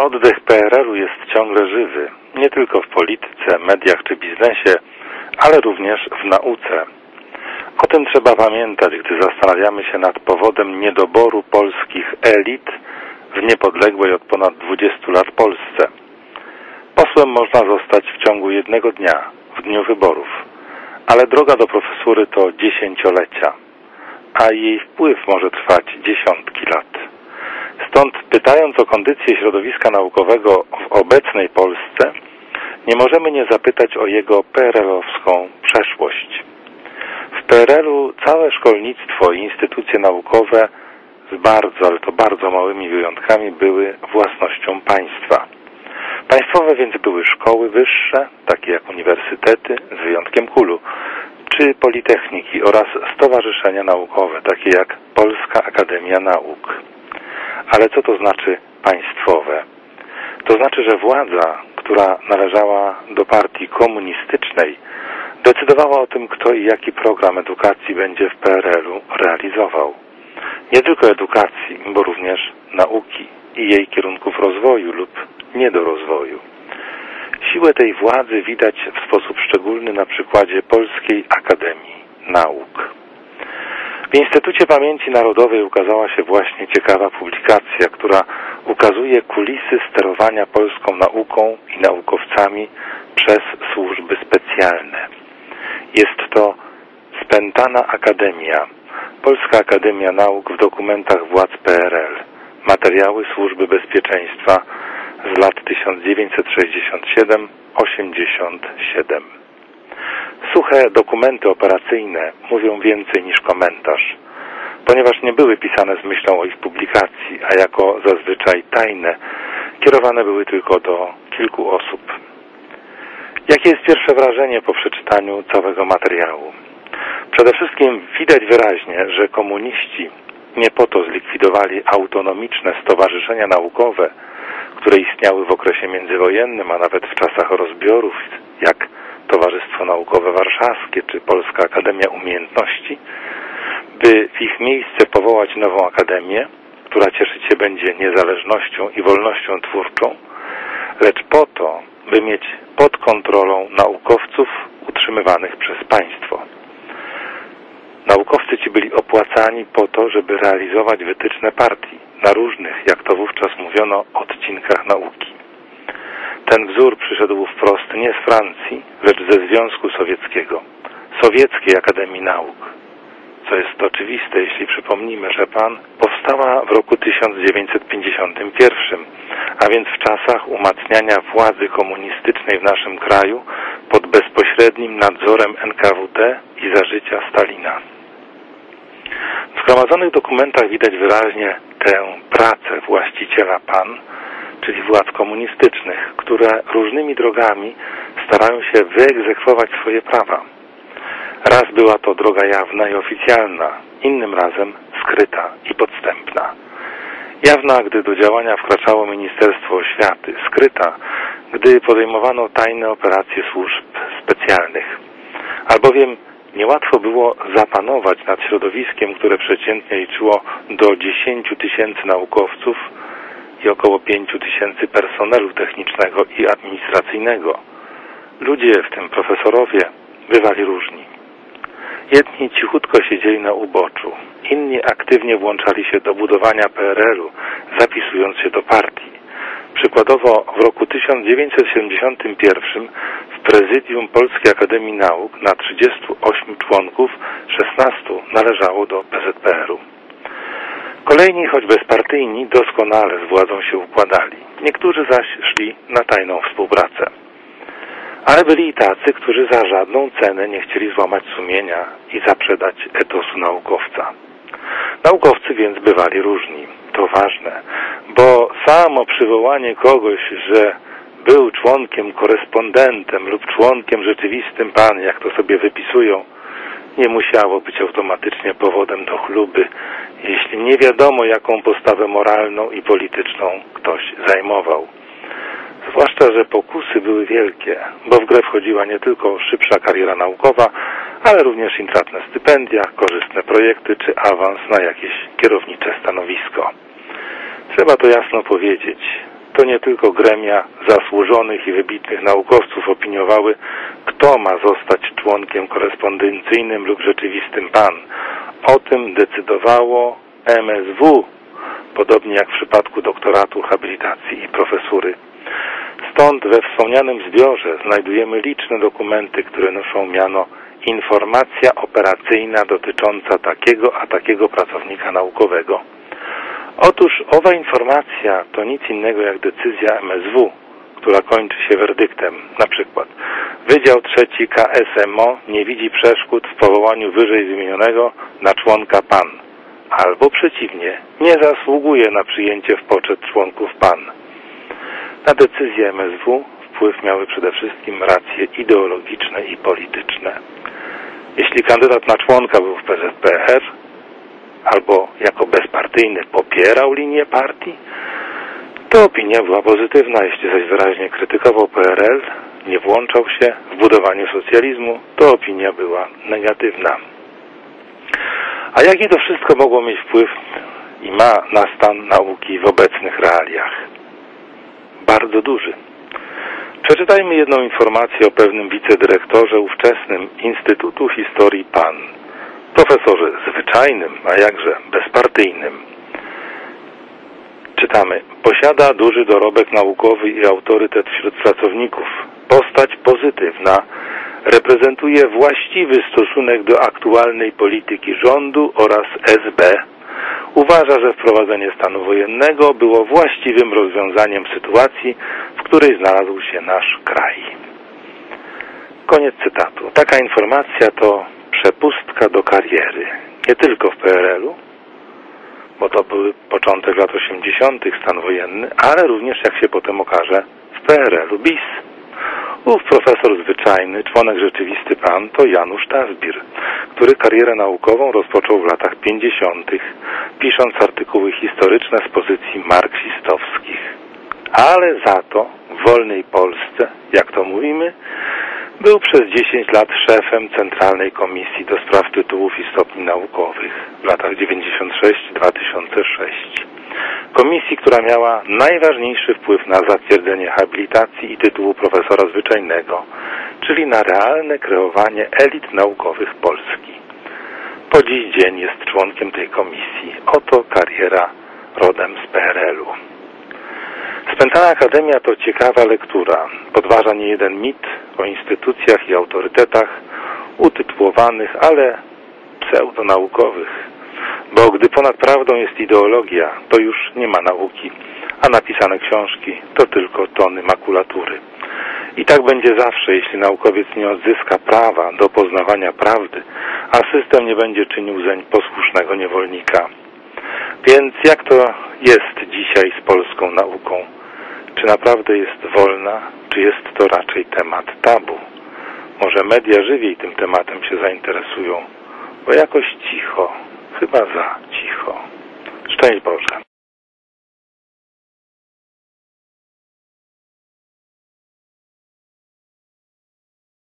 Oddech PRL-u jest ciągle żywy, nie tylko w polityce, mediach czy biznesie, ale również w nauce. O tym trzeba pamiętać, gdy zastanawiamy się nad powodem niedoboru polskich elit w niepodległej od ponad 20 lat Polsce. Posłem można zostać w ciągu jednego dnia, w dniu wyborów, ale droga do profesury to dziesięciolecia, a jej wpływ może trwać dziesiątki lat. Stąd pytając o kondycję środowiska naukowego w obecnej Polsce, nie możemy nie zapytać o jego PRL-owską przeszłość. W PRL-u całe szkolnictwo i instytucje naukowe z bardzo, ale to bardzo małymi wyjątkami były własnością państwa. Państwowe więc były szkoły wyższe, takie jak uniwersytety, z wyjątkiem KULU, czy politechniki oraz stowarzyszenia naukowe, takie jak Polska Akademia Nauk. Ale co to znaczy państwowe? To znaczy, że władza, która należała do partii komunistycznej, decydowała o tym, kto i jaki program edukacji będzie w PRL-u realizował. Nie tylko edukacji, bo również nauki i jej kierunków rozwoju lub nie do rozwoju. Siłę tej władzy widać w sposób szczególny na przykładzie Polskiej Akademii Nauk. W Instytucie Pamięci Narodowej ukazała się właśnie ciekawa publikacja, która ukazuje kulisy sterowania polską nauką i naukowcami przez służby specjalne. Jest to Spętana Akademia, Polska Akademia Nauk w dokumentach władz PRL, materiały Służby Bezpieczeństwa z lat 1967-87. Suche dokumenty operacyjne mówią więcej niż komentarz, ponieważ nie były pisane z myślą o ich publikacji, a jako zazwyczaj tajne, kierowane były tylko do kilku osób. Jakie jest pierwsze wrażenie po przeczytaniu całego materiału? Przede wszystkim widać wyraźnie, że komuniści nie po to zlikwidowali autonomiczne stowarzyszenia naukowe, które istniały w okresie międzywojennym, a nawet w czasach rozbiorów, jak Towarzystwo Naukowe Warszawskie czy Polska Akademia Umiejętności, by w ich miejsce powołać nową akademię, która cieszyć się będzie niezależnością i wolnością twórczą, lecz po to, by mieć pod kontrolą naukowców utrzymywanych przez państwo. Naukowcy ci byli opłacani po to, żeby realizować wytyczne partii na różnych, jak to wówczas mówiono, odcinkach nauki. Ten wzór przyszedł wprost nie z Francji, lecz ze Związku Sowieckiego, Sowieckiej Akademii Nauk. Co jest oczywiste, jeśli przypomnimy, że PAN powstała w roku 1951, a więc w czasach umacniania władzy komunistycznej w naszym kraju pod bezpośrednim nadzorem NKWD i za życia Stalina. W zgromadzonych dokumentach widać wyraźnie tę pracę właściciela PAN, czyli władz komunistycznych, które różnymi drogami starają się wyegzekwować swoje prawa. Raz była to droga jawna i oficjalna, innym razem skryta i podstępna. Jawna, gdy do działania wkraczało Ministerstwo Oświaty, skryta, gdy podejmowano tajne operacje służb specjalnych. Albowiem niełatwo było zapanować nad środowiskiem, które przeciętnie liczyło do 10 tysięcy naukowców i około 5 tysięcy personelu technicznego i administracyjnego. Ludzie, w tym profesorowie, bywali różni. Jedni cichutko siedzieli na uboczu, inni aktywnie włączali się do budowania PRL-u, zapisując się do partii. Przykładowo w roku 1971 w prezydium Polskiej Akademii Nauk na 38 członków 16 należało do PZPR-u. Kolejni, choć bezpartyjni, doskonale z władzą się układali. Niektórzy zaś szli na tajną współpracę. Ale byli i tacy, którzy za żadną cenę nie chcieli złamać sumienia i zaprzedać etosu naukowca. Naukowcy więc bywali różni. To ważne, bo samo przywołanie kogoś, że był członkiem, korespondentem lub członkiem rzeczywistym pan, jak to sobie wypisują, nie musiało być automatycznie powodem do chluby, jeśli nie wiadomo, jaką postawę moralną i polityczną ktoś zajmował. Zwłaszcza, że pokusy były wielkie, bo w grę wchodziła nie tylko szybsza kariera naukowa, ale również intratne stypendia, korzystne projekty czy awans na jakieś kierownicze stanowisko. Trzeba to jasno powiedzieć. to nie tylko gremia zasłużonych i wybitnych naukowców opiniowały, kto ma zostać członkiem korespondencyjnym lub rzeczywistym PAN. O tym decydowało MSW, podobnie jak w przypadku doktoratu, habilitacji i profesury. Stąd we wspomnianym zbiorze znajdujemy liczne dokumenty, które noszą miano informacja operacyjna dotycząca takiego a takiego pracownika naukowego. Otóż owa informacja to nic innego jak decyzja MSW, która kończy się werdyktem. Na przykład Wydział Trzeci KSMO nie widzi przeszkód w powołaniu wyżej wymienionego na członka PAN. Albo przeciwnie, nie zasługuje na przyjęcie w poczet członków PAN. Na decyzję MSW wpływ miały przede wszystkim racje ideologiczne i polityczne. Jeśli kandydat na członka był w PZPR albo jako bezpartyjny popierał linię partii, to opinia była pozytywna. Jeśli zaś wyraźnie krytykował PRL, nie włączał się w budowanie socjalizmu, to opinia była negatywna. A jaki to wszystko mogło mieć wpływ i ma na stan nauki w obecnych realiach? Bardzo duży. Przeczytajmy jedną informację o pewnym wicedyrektorze ówczesnym Instytutu Historii PAN, profesorze zwyczajnym, a jakże bezpartyjnym. Czytamy. Posiada duży dorobek naukowy i autorytet wśród pracowników. Postać pozytywna. Reprezentuje właściwy stosunek do aktualnej polityki rządu oraz SB. Uważa, że wprowadzenie stanu wojennego było właściwym rozwiązaniem sytuacji, w której znalazł się nasz kraj. Koniec cytatu. Taka informacja to przepustka do kariery. Nie tylko w PRL-u, bo to był początek lat 80. stan wojenny, ale również, jak się potem okaże, w PRL-u BIS. Ów profesor zwyczajny, członek rzeczywisty pan, to Janusz Tazbir, który karierę naukową rozpoczął w latach 50., pisząc artykuły historyczne z pozycji marksistowskich. Ale za to w wolnej Polsce, jak to mówimy, był przez 10 lat szefem Centralnej Komisji do Spraw Tytułów i Stopni Naukowych w latach 96-2006. Komisji, która miała najważniejszy wpływ na zatwierdzenie habilitacji i tytułu profesora zwyczajnego, czyli na realne kreowanie elit naukowych Polski. Po dziś dzień jest członkiem tej komisji. Oto kariera rodem z PRL-u. Spętana Akademia to ciekawa lektura. Podważa niejeden mit o instytucjach i autorytetach utytułowanych, ale pseudonaukowych. Bo gdy ponad prawdą jest ideologia, to już nie ma nauki, a napisane książki to tylko tony makulatury. I tak będzie zawsze, jeśli naukowiec nie odzyska prawa do poznawania prawdy, a system nie będzie czynił zeń posłusznego niewolnika. Więc jak to jest dzisiaj z polską nauką? Czy naprawdę jest wolna, czy jest to raczej temat tabu? Może media żywiej tym tematem się zainteresują, bo jakoś cicho, chyba za cicho. Szczęść Boże.